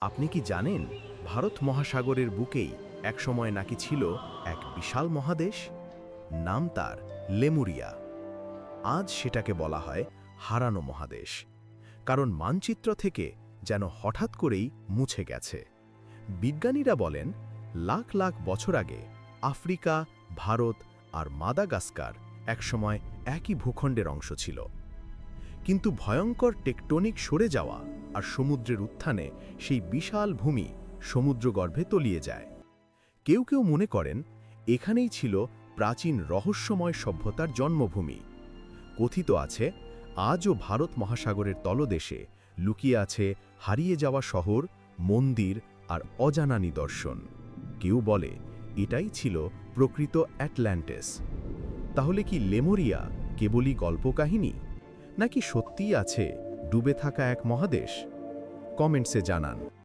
আপনি কি জানেন ভারত মহাসাগরের বুকেই একসময় নাকি ছিল এক বিশাল মহাদেশ? নাম তার লেমুরিয়া। আজ সেটাকে বলা হয় হারানো মহাদেশ। কারণ মানচিত্র থেকে যেন হঠাৎ করেই মুছে গেছে। বিজ্ঞানীরা বলেন, লাখ লাখ বছর আগে আফ্রিকা, ভারত আর মাদাগাস্কার একসময় একই ভূখণ্ডের অংশ ছিল। কিন্তু ভয়ঙ্কর টেকটনিক সরে যাওয়া আর সমুদ্রের উত্থানে সেই বিশাল ভূমি সমুদ্রগর্ভে তলিয়ে যায়। কেউ কেউ মনে করেন, এখানেই ছিল প্রাচীন রহস্যময় সভ্যতার জন্মভূমি। কথিত আছে, আজও ভারত মহাসাগরের তলদেশে লুকিয়ে আছে হারিয়ে যাওয়া শহর, মন্দির আর অজানা নিদর্শন। কেউ বলে, এটাই ছিল প্রকৃত অ্যাটল্যান্টিস তাহলে কি লেমোরিয়া কেবলই গল্পকাহিনী? নাকি সত্যিই আছে ডুবে থাকা এক মহাদেশ। কমেন্টসে জানান।